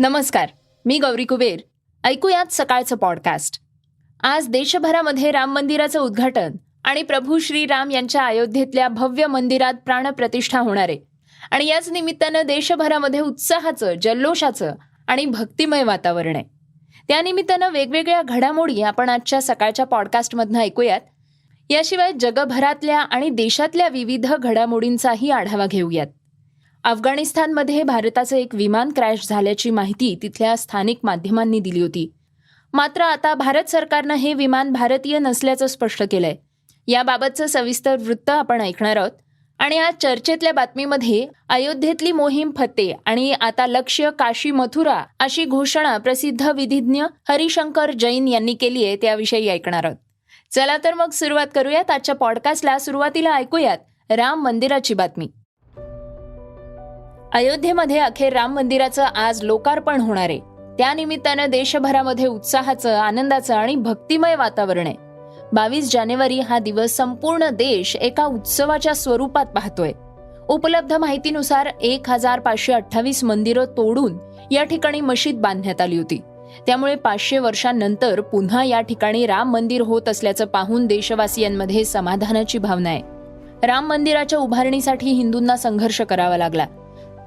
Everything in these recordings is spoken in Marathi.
नमस्कार मी गौरी कुबेर. ऐकूयात सकाळचं पॉडकास्ट आज देशभरामध्ये राम मंदिराचं उद्घाटन आणि प्रभू श्रीराम यांच्या अयोध्येतल्या भव्य मंदिरात प्राणप्रतिष्ठा होणार. आहे आणि याच निमित्तानं देशभरामध्ये उत्साहाचं जल्लोषाचं आणि भक्तिमय वातावरण आहे. त्यानिमित्तानं वेगवेगळ्या घडामोडी आपण आजच्या सकाळच्या पॉडकास्टमधनं ऐकूयात. याशिवाय जगभरातल्या आणि देशातल्या विविध घडामोडींचाही आढावा घेऊयात. अफगाणिस्तानमध्ये भारताचं एक विमान क्रॅश झाल्याची माहिती तिथल्या स्थानिक माध्यमांनी दिली होती. मात्र आता भारत सरकारनं हे विमान भारतीय नसल्याचं स्पष्ट केलंय. याबाबतचं सविस्तर वृत्त आपण ऐकणार आहोत. आणि आज चर्चेतल्या बातमीमध्ये अयोध्येतली मोहीम फत्ते आणि आता लक्ष्य काशी मथुरा अशी घोषणा प्रसिद्ध विधिज्ञ हरिशंकर जैन यांनी केली आहे त्याविषयी ऐकणार आहोत. चला तर मग सुरुवात करूयात. आजच्या पॉडकास्टला सुरुवातीला ऐकूयात राम मंदिराची बातमी. अयोध्येमध्ये अखेर राम मंदिराचं आज लोकार्पण होणार आहे. त्यानिमित्तानं देशभरामध्ये उत्साहाचं आनंदाचं आणि भक्तिमय वातावरण आहे. बावीस जानेवारी हा दिवस संपूर्ण देश एका उत्सवाच्या स्वरूपात पाहतोय. उपलब्ध माहितीनुसार एक हजार पाचशे अठ्ठावीस मंदिरं तोडून या ठिकाणी मशीद बांधण्यात आली होती. त्यामुळे पाचशे वर्षांनंतर पुन्हा या ठिकाणी राम मंदिर होत असल्याचं पाहून देशवासियांमध्ये समाधानाची भावना आहे. राम मंदिराच्या उभारणीसाठी हिंदूंना संघर्ष करावा लागला.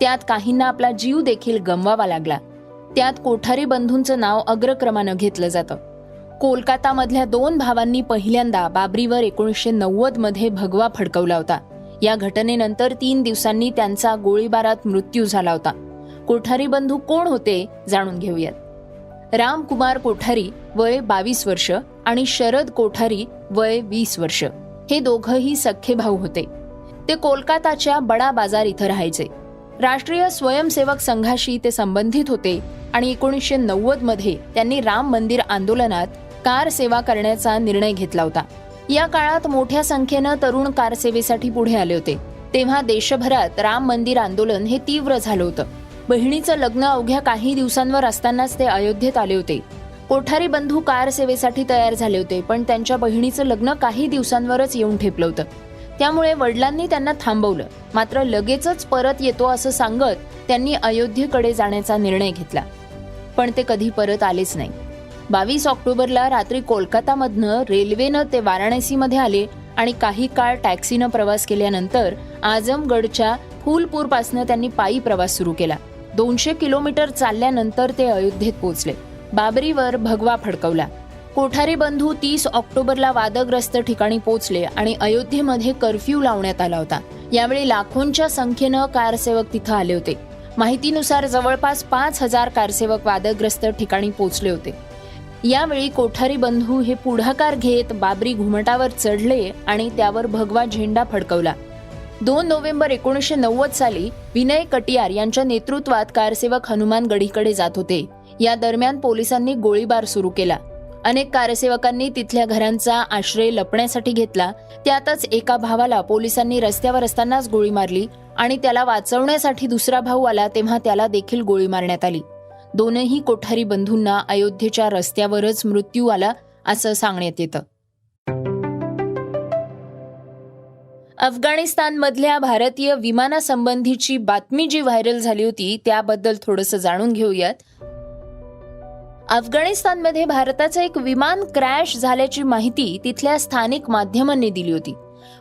त्यात काहींना आपला जीव देखील गमवावा लागला. त्यात कोठारी बंधूंचं नाव अग्रक्रमानं घेतलं जातं. कोलकातामधल्या दोन भावांनी पहिल्यांदा बाबरीवर एकोणीसशे नव्वदमध्ये भगवा फडकवला होता. या घटनेनंतर तीन दिवसांनी त्यांचा गोळीबारात मृत्यू झाला होता. कोठारी बंधू कोण होते जाणून घेऊयात. रामकुमार कोठारी वय बावीस वर्ष आणि शरद कोठारी वय वीस वर्ष. हे दोघंही सख्खे भाऊ होते. ते कोलकाताच्या बडा बाजार इथं राहायचे. राष्ट्रीय स्वयंसेवक संघाशी ते संबंधित होते आणि एकोणीसशे नव्वदमध्ये त्यांनी राम मंदिर आंदोलनात कार सेवा करण्याचा निर्णय घेतला होता. या काळात मोठ्या संख्येनं तरुण कार सेवेसाठी पुढे आले होते. तेव्हा देशभरात राम मंदिर आंदोलन हे तीव्र झालं होतं. बहिणीचं लग्न अवघ्या काही दिवसांवर असतानाच ते अयोध्येत आले होते. कोठारी बंधू कार सेवेसाठी तयार झाले होते पण त्यांच्या बहिणीचं लग्न काही दिवसांवरच येऊन ठेपलं होतं. त्यामुळे वडिलांनी त्यांना थांबवलं. मात्र लगेचच परत येतो असं सांगत त्यांनी अयोध्येकडे जाण्याचा निर्णय घेतला. पण ते कधी परत आलेच नाही. बावीस ऑक्टोबरला रात्री कोलकातामधनं रेल्वेनं ते वाराणसीमध्ये आले आणि काही काळ टॅक्सीनं प्रवास केल्यानंतर आजमगडच्या फुलपूरपासनं त्यांनी पायी प्रवास सुरू केला. दोनशे किलोमीटर चालल्यानंतर ते अयोध्येत पोहोचले. बाबरीवर भगवा फडकवला. कोठारी बंधू तीस ऑक्टोबरला वादग्रस्त ठिकाणी पोहोचले आणि अयोध्येमध्ये कर्फ्यू लावण्यात आला होता. यावेळी लाखोंच्या संख्येनं कारसेवक तिथं आले होते. माहितीनुसार जवळपास पाच हजार कारसेवक वादग्रस्त ठिकाणी पोहोचले होते. यावेळी कोठारी बंधू हे पुढाकार घेत बाबरी घुमटावर चढले आणि त्यावर भगवा झेंडा फडकवला. दोन नोव्हेंबर एकोणीसशे नव्वद साली विनय कटियार यांच्या नेतृत्वात कारसेवक हनुमान गढीकडे जात होते. या दरम्यान पोलिसांनी गोळीबार सुरू केला. अनेक कारसेवकांनी तिथल्या घरांचा आश्रय लपण्यासाठी घेतला. त्यातच एका भावाला पोलिसांनी रस्त्यावर असतानाच गोळी मारली आणि त्याला वाचवण्यासाठी दुसरा भाऊ आला तेव्हा त्याला देखील गोळी मारण्यात आली. दोनही कोठारी बंधूंना अयोध्येच्या रस्त्यावरच मृत्यू आला असं सांगण्यात येतं. अफगाणिस्तानमधल्या भारतीय विमानासंबंधीची बातमी जी व्हायरल झाली होती त्याबद्दल थोडंसं जाणून घेऊयात. अफगाणिस्तानमध्ये भारताचं एक विमान क्रॅश झाल्याची माहिती तिथल्या स्थानिक माध्यमांनी दिली होती.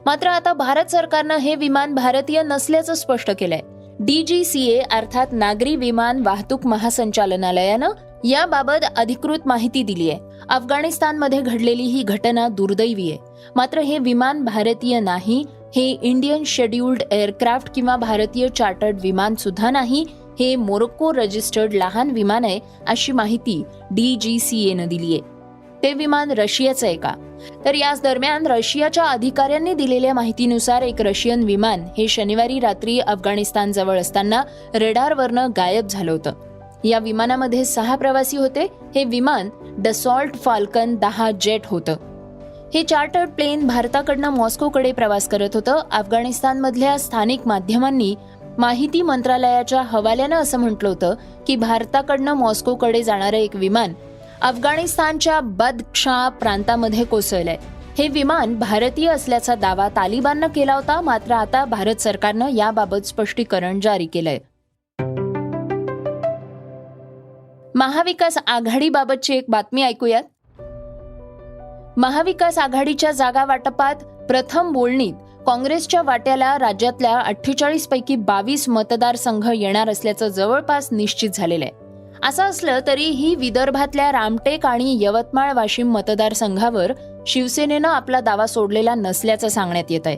मात्र आता भारत सरकारनं हे विमान भारतीय नसल्याचं स्पष्ट केलंय. डीजीसीए अर्थात नागरी विमान वाहतूक महासंचालनालयानं याबाबत अधिकृत माहिती दिली आहे. अफगाणिस्तानमध्ये घडलेली ही घटना दुर्दैवी आहे. मात्र हे विमान भारतीय नाही हे इंडियन शेड्युल्ड एअरक्राफ्ट किंवा भारतीय चार्टर्ड विमान सुद्धा नाही हे मोरोक्को रजिस्टर्ड लहान विमान आहे अशी माहिती डी जी सी एनं दिली आहे. ते विमान रशियाचं आहे का? तर याच दरम्यान रशियाच्या अधिकाऱ्यांनी दिलेल्या माहितीनुसार एक रशियन विमान हे शनिवारी रात्री अफगाणिस्तान जवळ असताना रेडारवरनं गायब झालं होतं. या विमानामध्ये सहा प्रवासी होते. हे विमान डसॉल्ट फाल्कन दहा जेट होतं. हे चार्टर्ड प्लेन भारताकडनं मॉस्कोकडे प्रवास करत होतं. अफगाणिस्तानमधल्या स्थानिक माध्यमांनी माहिती मंत्रालयाच्या हवाल्यानं असं म्हटलं होतं की भारताकडनं मॉस्कोकडे जाणारं एक विमान अफगाणिस्तानच्या बदक्षा प्रांतामध्ये कोसळलंय. हे विमान भारतीय असल्याचा दावा तालिबाननं केला होता मात्र आता भारत सरकारनं याबाबत स्पष्टीकरण जारी केलंय. महाविकास आघाडीबाबतची एक बातमी ऐकूयात. महाविकास आघाडीच्या जागा वाटपात प्रथम बोलणीत काँग्रेसच्या वाट्याला राज्यातल्या अठ्ठेचाळीस पैकी बावीस मतदारसंघ येणार असल्याचं जवळपास निश्चित झालेलं आहे. असं असलं तरीही विदर्भातल्या रामटेक आणि यवतमाळ वाशिम मतदारसंघावर शिवसेनेनं आपला दावा सोडलेला नसल्याचं सांगण्यात येत आहे.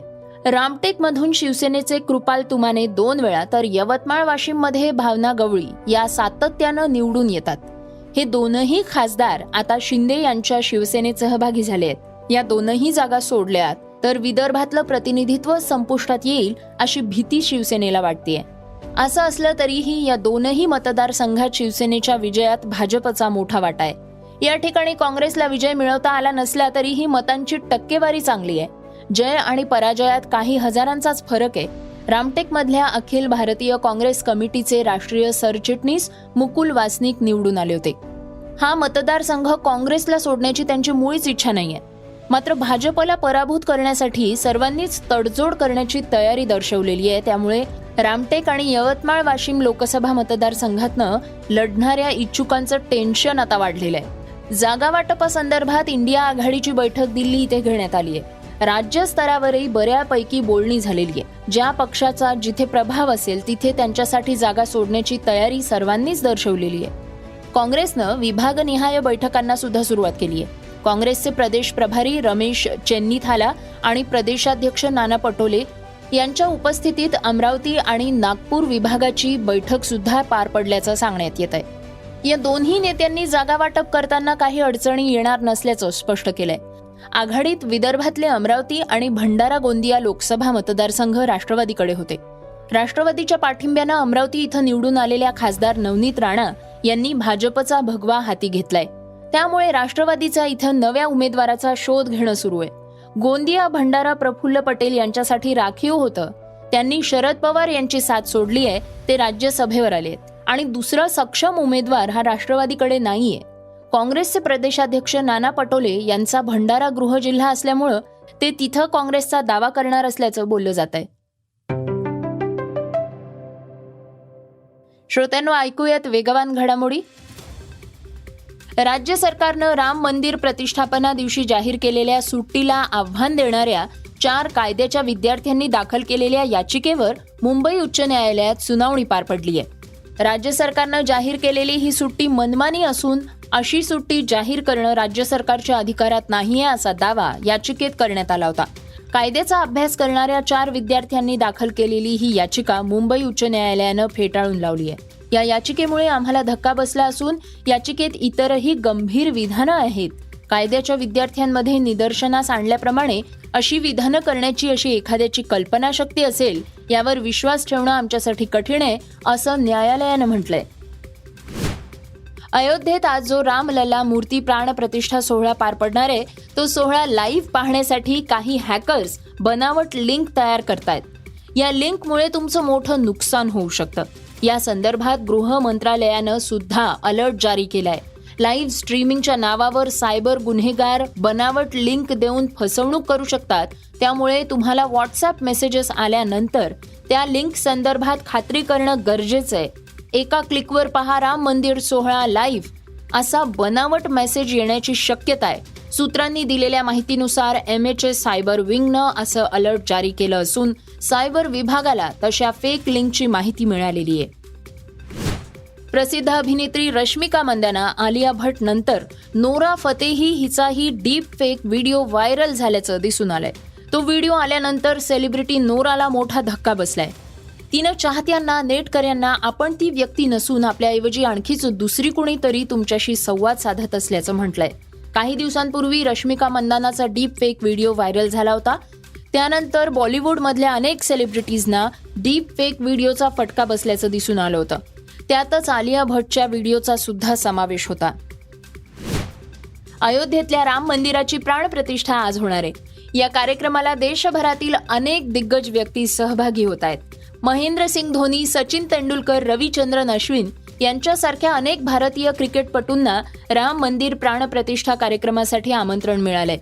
रामटेकमधून शिवसेनेचे कृपाल तुमाने दोन वेळा तर यवतमाळ वाशिममध्ये भावना गवळी या सातत्यानं निवडून येतात. हे दोनही खासदार आता शिंदे यांच्या शिवसेनेत सहभागी झाले आहेत. या दोनही जागा सोडल्यात तर विदर्भातलं प्रतिनिधित्व संपुष्टात येईल अशी भीती शिवसेनेला वाटतेय. असं असलं तरीही या दोनही मतदारसंघात शिवसेनेच्या विजयात भाजपचा मोठा वाटा आहे. या ठिकाणी काँग्रेसला विजय मिळवता आला नसला तरीही मतांची टक्केवारी चांगली आहे. जय आणि पराजयात काही हजारांचाच फरक आहे. रामटेकमधल्या अखिल भारतीय काँग्रेस कमिटीचे राष्ट्रीय सरचिटणीस मुकुल वासनिक निवडून आले होते. हा मतदारसंघ काँग्रेसला सोडण्याची त्यांची मुळीच इच्छा नाहीये. मात्र भाजपला पराभूत करण्यासाठी सर्वांनीच तडजोड करण्याची तयारी दर्शवलेली आहे. त्यामुळे रामटेक आणि यवतमाळ वाशिम लोकसभा मतदारसंघातनं लढणाऱ्या इच्छुकांचं टेन्शन आता वाढलेलं आहे. जागा वाटपासंदर्भात इंडिया आघाडीची बैठक दिल्ली इथे घेण्यात आली आहे. राज्य स्तरावरही बऱ्यापैकी बोलणी झालेली आहे. ज्या पक्षाचा जिथे प्रभाव असेल तिथे त्यांच्यासाठी जागा सोडण्याची तयारी सर्वांनीच दर्शवलेली आहे. काँग्रेसनं विभागनिहाय बैठकांना सुद्धा सुरुवात केली आहे. काँग्रेसचे प्रदेश प्रभारी रमेश चेन्नीथाला आणि प्रदेशाध्यक्ष नाना पटोले यांच्या उपस्थितीत अमरावती आणि नागपूर विभागाची बैठक सुद्धा पार पडल्याचं सांगण्यात येत आहे या दोन्ही नेत्यांनी जागा वाटप करताना काही अडचणी येणार नसल्याचं स्पष्ट केलंय. आघाडीत विदर्भातले अमरावती आणि भंडारा गोंदिया लोकसभा मतदारसंघ राष्ट्रवादीकडे होते. राष्ट्रवादीच्या पाठिंब्यानं अमरावती इथं निवडून आलेल्या खासदार नवनीत राणा यांनी भाजपचा भगवा हाती घेतलाय. त्यामुळे राष्ट्रवादीचा इथं नव्या उमेदवाराचा शोध घेणं सुरू आहे. गोंदिया भंडारा प्रफुल्ल पटेल यांच्यासाठी राखीव होतं. त्यांनी शरद पवार यांची साथ सोडली आहे ते राज्यसभेवर आले आणि दुसरा सक्षम उमेदवार हा राष्ट्रवादीकडे नाहीये. काँग्रेसचे प्रदेशाध्यक्ष नाना पटोले यांचा भंडारा गृह जिल्हा असल्यामुळं ते तिथं काँग्रेसचा दावा करणार असल्याचं बोललं जात आहे. श्रोत्यांना ऐकूयात वेगवान घडामोडी. राज्य सरकारनं राम मंदिर प्रतिष्ठापना दिवशी जाहीर केलेल्या सुट्टीला आव्हान देणाऱ्या चार कायद्याच्या विद्यार्थ्यांनी दाखल केलेल्या याचिकेवर मुंबई उच्च न्यायालयात सुनावणी पार पडली आहे राज्य सरकारनं जाहीर केलेली ही सुट्टी मनमानी असून अशी सुट्टी जाहीर करणं राज्य सरकारच्या अधिकारात नाही आहे असा दावा याचिकेत करण्यात आला होता. कायद्याचा अभ्यास करणाऱ्या चार विद्यार्थ्यांनी दाखल केलेली ही याचिका मुंबई उच्च न्यायालयानं फेटाळून लावली आहे या याचिकेमुळे आम्हाला धक्का बसला असून याचिकेत इतरही गंभीर विधानं आहेत. कायद्याच्या विद्यार्थ्यांमध्ये निदर्शनास आणल्याप्रमाणे अशी विधानं करण्याची अशी एखाद्याची कल्पनाशक्ती असेल यावर विश्वास ठेवणं आमच्यासाठी कठीण आहे असं न्यायालयानं म्हटलंय. अयोध्येत आज जो रामलला मूर्ती प्राण प्रतिष्ठा सोहळा पार पडणार आहे तो सोहळा लाईव्ह पाहण्यासाठी काही हॅकर्स बनावट लिंक तयार करतायत. या लिंकमुळे तुमचं मोठं नुकसान होऊ शकतं. या संदर्भात गृह मंत्रालयानं सुद्धा अलर्ट जारी केलाय. लाईव्ह स्ट्रीमिंगच्या नावावर सायबर गुन्हेगार बनावट लिंक देऊन फसवणूक करू शकतात. त्यामुळे तुम्हाला व्हॉट्सअप मेसेजेस आल्यानंतर त्या लिंक संदर्भात खात्री करणं गरजेचं आहे. एका क्लिकवर पहा राम मंदिर सोहळा लाईव्ह. असा बनावट मेसेज येण्याची शक्यता आहे. सूत्रांनी दिलेल्या माहितीनुसार एम एच एस सायबर विंगनं असं अलर्ट जारी केलं असून सायबर विभागाला तशा फेक लिंकची माहिती मिळालेली आहे. प्रसिद्ध अभिनेत्री रश्मिका मंदाना आलिया भट नंतर नोरा फतेही हिचाही डीप फेक व्हिडिओ व्हायरल झाल्याचं दिसून आलंय. तो व्हिडिओ आल्यानंतर सेलिब्रिटी नोराला मोठा धक्का बसलाय. तिनं चाहत्यांना नेटकऱ्यांना आपण ती व्यक्ती नसून आपल्याऐवजी आणखीच दुसरी कुणीतरी तुमच्याशी संवाद साधत असल्याचं म्हटलंय. काही दिवसांपूर्वी रश्मिका मंदानाचा डीप फेक व्हिडिओ व्हायरल झाला होता. त्यानंतर बॉलिवूडमधल्या अनेक सेलिब्रिटीजना डीप फेक व्हिडिओचा फटका बसल्याचं दिसून आलं होतं. त्यातच आलिया भट्टच्या व्हिडिओचा सुद्धा समावेश होता. अयोध्येतल्या राम मंदिराची प्राणप्रतिष्ठा आज होणार आहे. या कार्यक्रमाला देशभरातील अनेक दिग्गज व्यक्ती सहभागी होत आहेत. महेंद्रसिंग धोनी सचिन तेंडुलकर रविचंद्रन अश्विन यांच्यासारख्या अनेक भारतीय क्रिकेटपटूंना राम मंदिर प्राणप्रतिष्ठा कार्यक्रमासाठी आमंत्रण मिळालंय.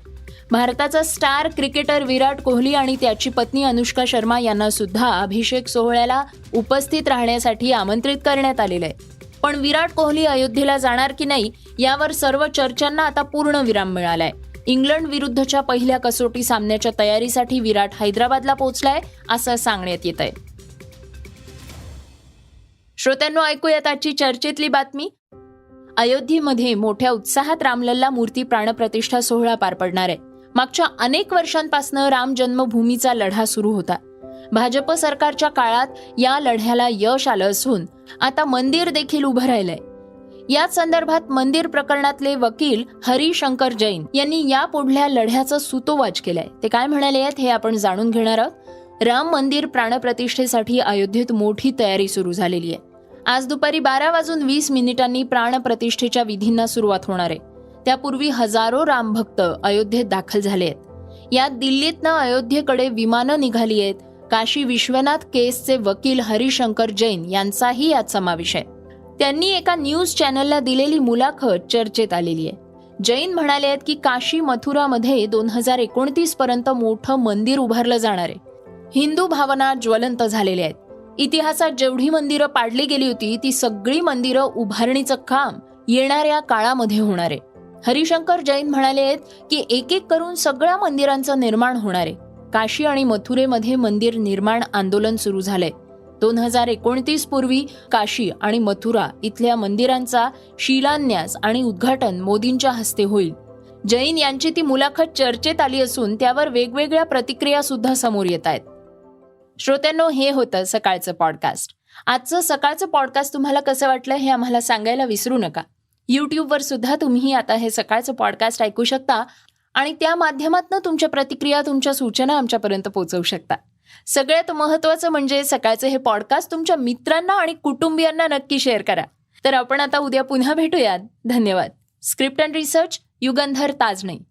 भारताचा स्टार क्रिकेटर विराट कोहली आणि त्याची पत्नी अनुष्का शर्मा यांना सुद्धा अभिषेक सोहळ्याला उपस्थित राहण्यासाठी आमंत्रित करण्यात आलेलं आहे पण विराट कोहली अयोध्येला जाणार की नाही यावर सर्व चर्चांना आता पूर्ण विराम मिळालाय. इंग्लंड विरुद्धच्या पहिल्या कसोटी सामन्याच्या तयारीसाठी विराट हैदराबादला पोहोचलाय असं सांगण्यात येत आहे श्रोत्यांनो ऐकूयात आजची चर्चेतली बातमी. अयोध्येमध्ये मोठ्या उत्साहात रामलल्ला मूर्ती प्राणप्रतिष्ठा सोहळा पार पडणार आहे. मागच्या अनेक वर्षांपासून राम जन्मभूमीचा लढा सुरू होता. भाजप सरकारच्या काळात या लढ्याला यश आलं असून आता मंदिर देखील उभं राहिलंय. याच संदर्भात मंदिर प्रकरणातले वकील हरिशंकर जैन यांनी या पुढल्या लढ्याचं सुतोवाच केलंय. ते काय म्हणाले आहेत हे आपण जाणून घेणार आहोत. राम मंदिर प्राणप्रतिष्ठेसाठी अयोध्येत मोठी तयारी सुरू झालेली आहे. आज दुपारी बारा वाजून वीस मिनिटांनी प्राणप्रतिष्ठेच्या विधींना सुरुवात होणार आहे. त्यापूर्वी हजारो रामभक्त अयोध्येत दाखल झाले आहेत. यात दिल्लीतनं अयोध्येकडे विमानं निघाली आहेत. काशी विश्वनाथ केसचे वकील हरिशंकर जैन यांचाही यात समावेश आहे. त्यांनी एका न्यूज चॅनलला दिलेली मुलाखत चर्चेत आलेली आहे. जैन म्हणाले आहेत की काशी मथुरामध्ये दोन हजार एकोणतीस पर्यंत मोठं मंदिर उभारलं जाणार आहे. हिंदू भावना ज्वलंत झालेल्या आहेत. इतिहासात जेवढी मंदिरं पाडली गेली होती ती सगळी मंदिरं उभारणीचं काम येणाऱ्या काळामध्ये होणार आहे. हरिशंकर जैन म्हणाले आहेत की एक एक करून सगळ्या मंदिरांचं निर्माण होणार आहे. काशी आणि मथुरेमध्ये मंदिर निर्माण आंदोलन सुरू झालंय. दोन हजार एकोणतीस पूर्वी काशी आणि मथुरा इथल्या मंदिरांचा शिलान्यास आणि उद्घाटन मोदींच्या हस्ते होईल. जैन यांची ती मुलाखत चर्चेत आली असून त्यावर वेगवेगळ्या प्रतिक्रिया सुद्धा समोर येत आहेत. श्रोत्यांनो हे होतं सकाळचं पॉडकास्ट आजचं सकाळचं पॉडकास्ट तुम्हाला कसं वाटलं हे आम्हाला सांगायला विसरू नका. यूट्यूबवर सुद्धा तुम्ही आता हे सकाळचं पॉडकास्ट ऐकू शकता आणि त्या माध्यमातून तुमच्या प्रतिक्रिया तुमच्या सूचना आमच्यापर्यंत पोहोचवू शकता. सगळ्यात महत्त्वाचं म्हणजे सकाळचं हे पॉडकास्ट तुमच्या मित्रांना आणि कुटुंबियांना नक्की शेअर करा. तर आपण आता उद्या पुन्हा भेटूयात. धन्यवाद. Script and research Yugandhar Tajne.